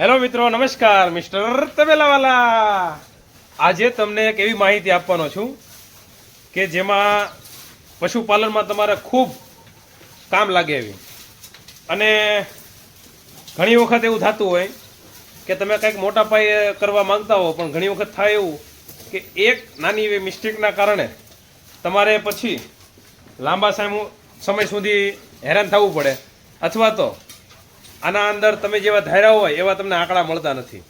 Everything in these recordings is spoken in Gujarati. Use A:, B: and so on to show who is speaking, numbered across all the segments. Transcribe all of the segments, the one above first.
A: હેલો મિત્રો, નમસ્કાર, મિસ્ટર તબેલાવાલા. આજે તમને એક એવી માહિતી આપવાનો છું કે જેમાં પશુપાલનમાં તમારે ખૂબ કામ લાગે એવી. અને ઘણી વખત એવું થતું હોય કે તમે કંઈક મોટા પાયે કરવા માંગતા હો, પણ ઘણી વખત થાય એવું કે એક નાની એવી મિસ્ટેકના કારણે તમારે પછી લાંબા સામુ- સમય સુધી હેરાન થવું પડે. અથવા તો આના અંદર તમે જેવા ધાર્યા હોય એવા તમને આંકડા મળતા નથી.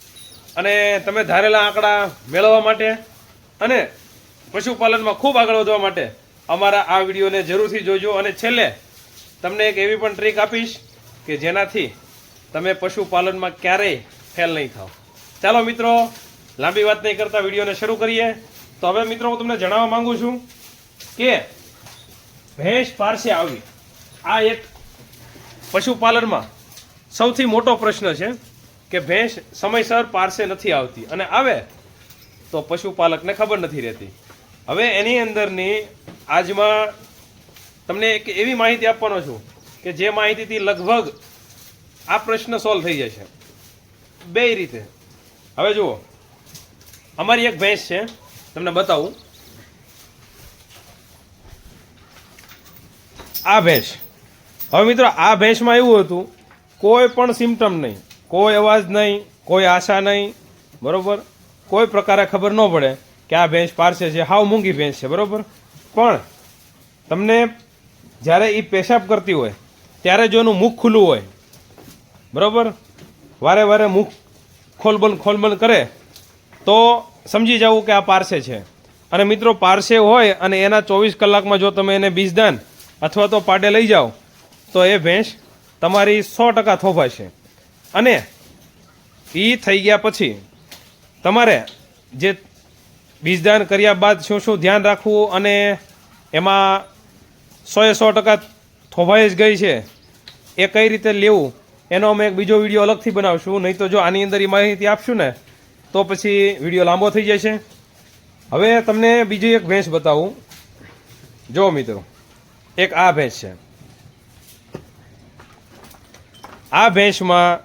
A: અને તમે ધારેલા આંકડા મેળવવા માટે અને પશુપાલનમાં ખૂબ આગળ વધવા માટે અમારા આ વિડીયોને જરૂરથી જોજો અને છેલ્લે તમને એક એવી પણ ટ્રીક આપીશ કે જેનાથી તમે પશુપાલનમાં ક્યારેય ફેલ નહીં થાવ. ચાલો મિત્રો, લાંબી વાત નહીં કરતા, વિડીયોને શરૂ કરીએ. તો હવે મિત્રો, હું તમને જણાવવા માગું છું કે ભેંસ પારસે આવી. આ એક પશુપાલનમાં સૌથી મોટો પ્રશ્ન છે કે ભેંસ સમયસર પારસે નથી આવતી. અને આવે તો પશુપાલકને ખબર નથી રહેતી. હવે એની અંદરની આજમાં તમને એક એવી માહિતી આપવાનો છું કે જે માહિતીથી લગભગ આ પ્રશ્ન સોલ્વ થઈ જશે. બે રીતે. હવે જુઓ. અમારી એક ભેંસ છે. તમને બતાવું. આ ભેંસ. હવે મિત્રો, આ ભેંસમાં એવું હતું કોઈ પણ સિમ્ટમ નહીં. કોઈ અવાજ નહીં, કોઈ આશા નહીં, બરાબર? કોઈ પ્રકારે ખબર ન પડે કે આ ભેંસ પારસે છે, હાવ મૂંગી ભેંસ છે, બરાબર? પણ તમને જ્યારે એ પેશાબ કરતી હોય, ત્યારે જો એનું મુખ ખુલ્લું હોય, બરાબર? વારે વારે મુખ ખોલબંધ ખોલબંધ કરે, તો સમજી જવું કે આ પારસે છે. અને મિત્રો, પારસે હોય અને એના ચોવીસ કલાકમાં જો તમે એને બીજદાન અથવા તો પાડે લઈ જાઓ, તો એ ભેંસ તમારી સો ટકા થોભાશે અને એ થઈ ગયા પછી તમારે જે બીજદાન કર્યા બાદ શું શું ધ્યાન રાખવું અને એમાં સોએ સો ટકા થોભાઈ જ ગઈ છે, એ કઈ રીતે લેવું, એનો અમે એક બીજો વીડિયો અલગથી બનાવશું. નહીં તો જો આની અંદર એ માહિતી આપશું ને, તો પછી વીડિયો લાંબો થઈ જશે. હવે તમને બીજી એક ભેંસ બતાવું. જો મિત્રો, એક આ ભેંસ છે. આ ભેંસમાં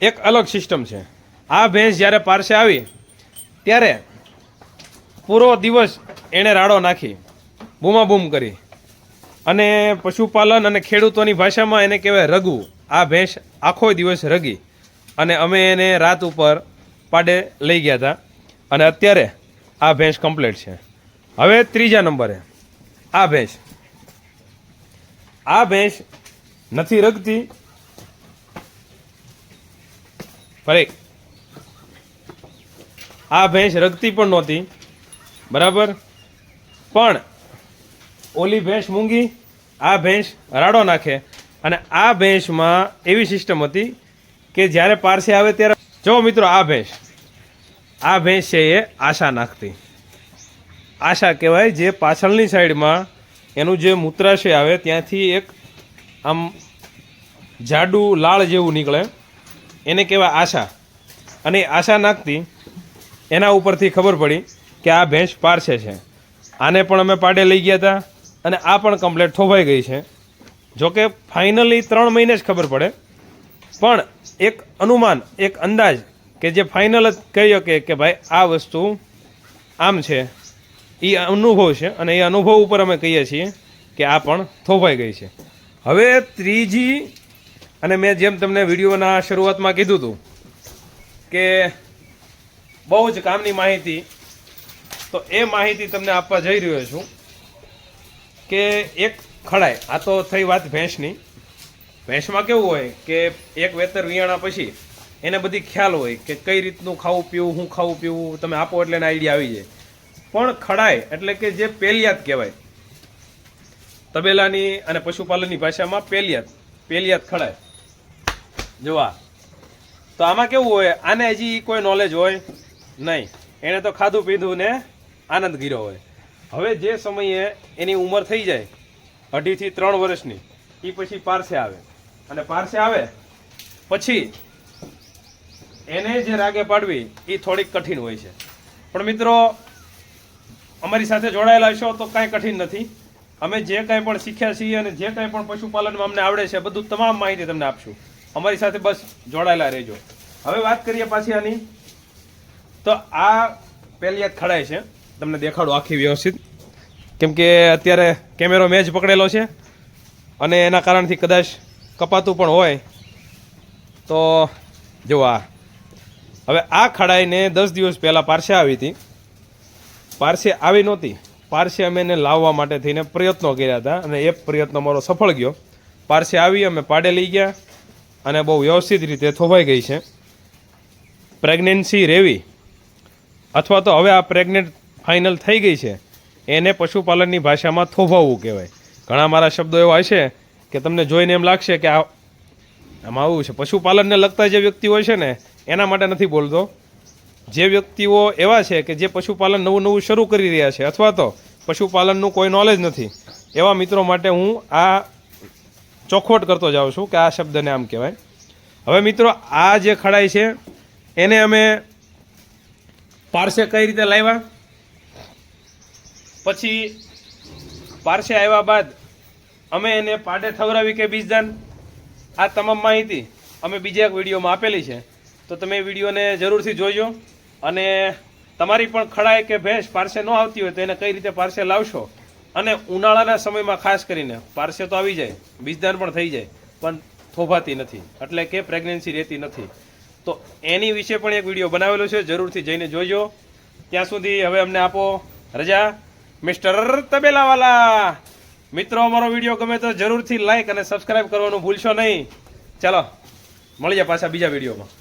A: એક અલગ સિસ્ટમ છે. આ ભેંસ જ્યારે પારસે આવી, ત્યારે પૂરો દિવસ એણે રાડો નાખી, બૂમાબૂમ કરી. અને પશુપાલન અને ખેડૂતોની ભાષામાં એને કહેવાય રગવું આ ભેંસ આખો દિવસ રગી અને અમે એને રાત ઉપર પાડે લઈ ગયા હતા. અને અત્યારે આ ભેંસ કમ્પ્લીટ છે. હવે ત્રીજા નંબરે આ ભેંસ. આ ભેંસ નથી રગતી ફરી. આ ભેંસ રગતી પણ નહોતી. બરાબર? પણ ઓલી ભેંસ મૂંગી, આ ભેંસ રાડો નાખે. અને આ ભેંસમાં એવી સિસ્ટમ હતી કે જ્યારે પારસે આવે ત્યારે જો મિત્રો, આ ભેંસ આ ભેંસ છે એ આશા નાખતી. આશા કહેવાય જે પાછળની સાઈડમાં એનું જે મૂત્રાશય આવે ત્યાંથી એક આમ જાડું લાળ જેવું નીકળે. એને કહેવાય આશા. અને આશા નાખતી એના ઉપરથી ખબર પડી કે આ ભેંસ પારસે છે. આને પણ અમે પાડે લઈ ગયા હતા અને આ પણ કમ્પ્લેટ થોભાઈ ગઈ છે. જોકે ફાઇનલી ત્રણ મહિને જ ખબર પડે. પણ એક અનુમાન, એક અંદાજ કે જે ફાઇનલ જ કહી શકે કે ભાઈ આ વસ્તુ આમ છે. એ અનુભવ છે અને એ અનુભવ ઉપર અમે કહીએ છીએ કે આ પણ થોભાઈ ગઈ છે. હવે ત્રીજી અને મેં જેમ તમને વિડીયોના શરૂઆતમાં કીધું હતું કે બહુ જ કામની માહિતી, તો એ માહિતી તમને આપવા જઈ રહ્યો છું કે એક ખડાય આ તો થઈ વાત ભેંસની, ભેંસમાં કેવું હોય કે એક વેતર વિયાણા પછી એને બધી ખ્યાલ હોય કે કઈ રીતનું ખાવું પીવું, હું ખાવું પીવું, તમે આપો એટલે એને આઈડિયા આવી જાય. પણ ખડાય એટલે કે જે પેલિયાત કહેવાય, તબેલાની અને પશુપાલનની ભાષામાં પેલિયાત પેલિયાત ખડાય જોવા. તો આમાં કેવું હોય? આને હજી કોઈ નોલેજ હોય નહીં. એણે તો ખાધું પીધું ને આનંદ ગીરો હોય. હવે જે સમયે એની ઉંમર થઈ જાય, અઢીથી ત્રણ વર્ષની એ પછી પારસે આવે. અને પારસે આવે પછી એને જે રાગે પાડવી એ થોડીક કઠિન હોય છે. પણ મિત્રો, અમારી સાથે જોડાયેલા છો તો કાંઈ કઠિન નથી. અમે જે કાંઈ પણ શીખ્યા છીએ અને જે કાંઈ પણ પશુપાલનમાં અમને આવડે છે, બધું તમામ માહિતી તમને આપશું. અમારી સાથે બસ જોડાયેલા રહેજો. હવે વાત કરીએ પાછી આની. તો આ પહેલી ખડાય છે. તમને દેખાડો આખી વ્યવસ્થિત. કેમ કે અત્યારે કેમેરો મેં જ પકડેલો છે. અને એના કારણથી કદાચ કપાતું પણ હોય. તો જો આ. હવે આ ખડાઈને દસ દિવસ પહેલાં પારસે આવી હતી. પારસે આવી નહોતી. પારસે અમે એને લાવવા માટે થઈને પ્રયત્નો કર્યા હતા. અને એ પ્રયત્ન મારો સફળ ગયો. પારસે આવી, અમે પાડે લઈ ગયા. અને બહુ વ્યવસ્થિત રીતે થોભાઈ ગઈ છે. પ્રેગ્નન્સી રેવી, અથવા તો હવે આ પ્રેગ્નેન્ટ ફાઇનલ થઈ ગઈ છે, એને પશુપાલનની ભાષામાં થોભાવવું કહેવાય. ઘણા મારા શબ્દો એવા હશે કે તમને જોઈને એમ લાગશે કે આ આમાં આવું છે. પશુપાલનને લગતા જે વ્યક્તિઓ છે ને, એના માટે નથી બોલતો. જે વ્યક્તિઓ એવા છે કે જે પશુપાલન નવું નવું શરૂ કરી રહ્યા છે, અથવા તો પશુપાલનનું કોઈ નોલેજ નથી, એવા મિત્રો માટે હું આ ચોખવટ કરતો જાઉં છું કે આ શબ્દને આમ કહેવાય. હવે મિત્રો, આ જે ખડાઈ છે, એને અમે પારસે કઈ રીતે લાવ્યા? પછી પારસે આવ્યા બાદ અમે એને પાડે થવરાવી કે બીજદાન આ તમામ માહિતી અમે બીજા એક વિડીયોમાં આપેલી છે. તો તમે વિડીયોને જરૂરથી જોજો અને તમારી પણ ખડાય કે ભેંસ પારસે ન આવતી હોય તો એને કઈ રીતે પારસે લાવશો અને ઉનાળાના સમયમાં ખાસ કરીને પારસે તો આવી જાય, બીજદાન પણ થઈ જાય, પણ થોભાતી નથી, એટલે કે પ્રેગ્નન્સી રહેતી નથી. તો એની વિશે પણ એક વીડિયો બનાવેલો છે, જરૂરથી જઈને જોજો. ત્યાં સુધી હવે અમને આપો રજા. મિસ્ટર તબેલાવાલા! મિત્રો, અમારો વીડિયો ગમે તો જરૂરથી લાઈક અને સબસ્ક્રાઇબ કરવાનું ભૂલશો નહીં. ચાલો મળી જાય પાછા બીજા વિડીયોમાં.